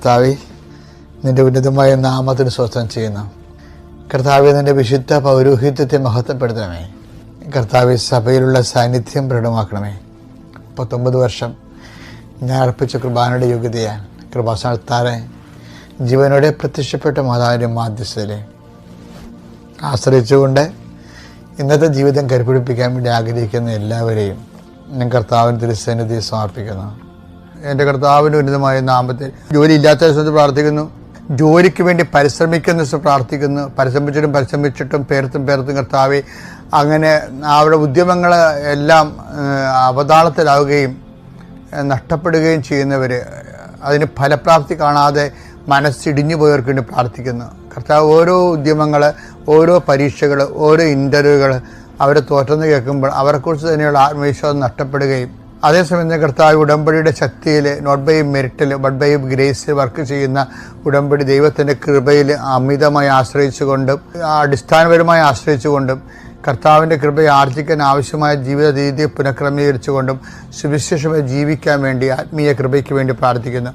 കർത്താവെ നിന്റെ ഉന്നതമായ നാമത്തിന് സ്വസ്ഥം ചെയ്യുന്നു. കർത്താവെ നിന്റെ വിശുദ്ധ പൗരോഹിത്യത്തെ മഹത്വപ്പെടുത്തണമേ. കർത്താവെ സഭയിലുള്ള സാന്നിധ്യം പ്രകടമാക്കണമേ. പത്തൊമ്പത് വർഷം ഞാൻ അർപ്പിച്ച കുർബാനയുടെ യോഗ്യതയാൽ കൃപാസ്ഥാനത്താറെ ജീവനോടെ പ്രത്യക്ഷപ്പെട്ട മാതാവിന്റെ മാധ്യസ്ഥരെ ആശ്രയിച്ചുകൊണ്ട് ഇന്നത്തെ ജീവിതം കരുപിടിപ്പിക്കാൻ വേണ്ടി ആഗ്രഹിക്കുന്ന എല്ലാവരെയും ഞാൻ കർത്താവിന് തിരുസന്നിധി സമർപ്പിക്കുന്നു. എന്റെ കർത്താവിന്റെ ഉന്നതമായ നാമത്തിൽ ജോലി ഇല്ലാത്ത ദിവസത്തിൽ പ്രാർത്ഥിക്കുന്നു. ജോലിക്ക് വേണ്ടി പരിശ്രമിക്കുന്ന ദിവസം പ്രാർത്ഥിക്കുന്നു. പരിശ്രമിച്ചിട്ടും പരിശ്രമിച്ചിട്ടും പേർത്തും പേർത്തും കർത്താവെ അങ്ങനെ അവരുടെ ഉദ്യമങ്ങൾ എല്ലാം അവതാളത്തിലാവുകയും നഷ്ടപ്പെടുകയും ചെയ്യുന്നവർ അതിന് ഫലപ്രാപ്തി കാണാതെ മനസ്സിടിഞ്ഞു പോയവർക്ക് വേണ്ടി പ്രാർത്ഥിക്കുന്നു. കർത്താവ് ഓരോ ഉദ്യമങ്ങൾ ഓരോ പരീക്ഷകൾ ഓരോ ഇന്റർവ്യൂകൾ അവരെ തോറ്റെന്ന് കേൾക്കുമ്പോൾ അവരെക്കുറിച്ച് തന്നെയുള്ള ആത്മവിശ്വാസം നഷ്ടപ്പെടുകയും അതേസമയം കർത്താവ് ഉടമ്പടിയുടെ ശക്തിയിൽ നോട്ട് ബൈ മെറിറ്റിൽ ബട്ട് ബൈ ഗ്രേസ് വർക്ക് ചെയ്യുന്ന ഉടമ്പടി ദൈവത്തിന്റെ കൃപയിൽ അമിതമായി ആശ്രയിച്ചുകൊണ്ടും അടിസ്ഥാനപരമായി ആശ്രയിച്ചുകൊണ്ടും കർത്താവിന്റെ കൃപയെ ആർജിക്കാൻ ആവശ്യമായ ജീവിത രീതിയെ പുനഃക്രമീകരിച്ചുകൊണ്ടും സുവിശേഷമായി ജീവിക്കാൻ വേണ്ടി ആത്മീയ കൃപയ്ക്ക് വേണ്ടി പ്രാർത്ഥിക്കുന്നു.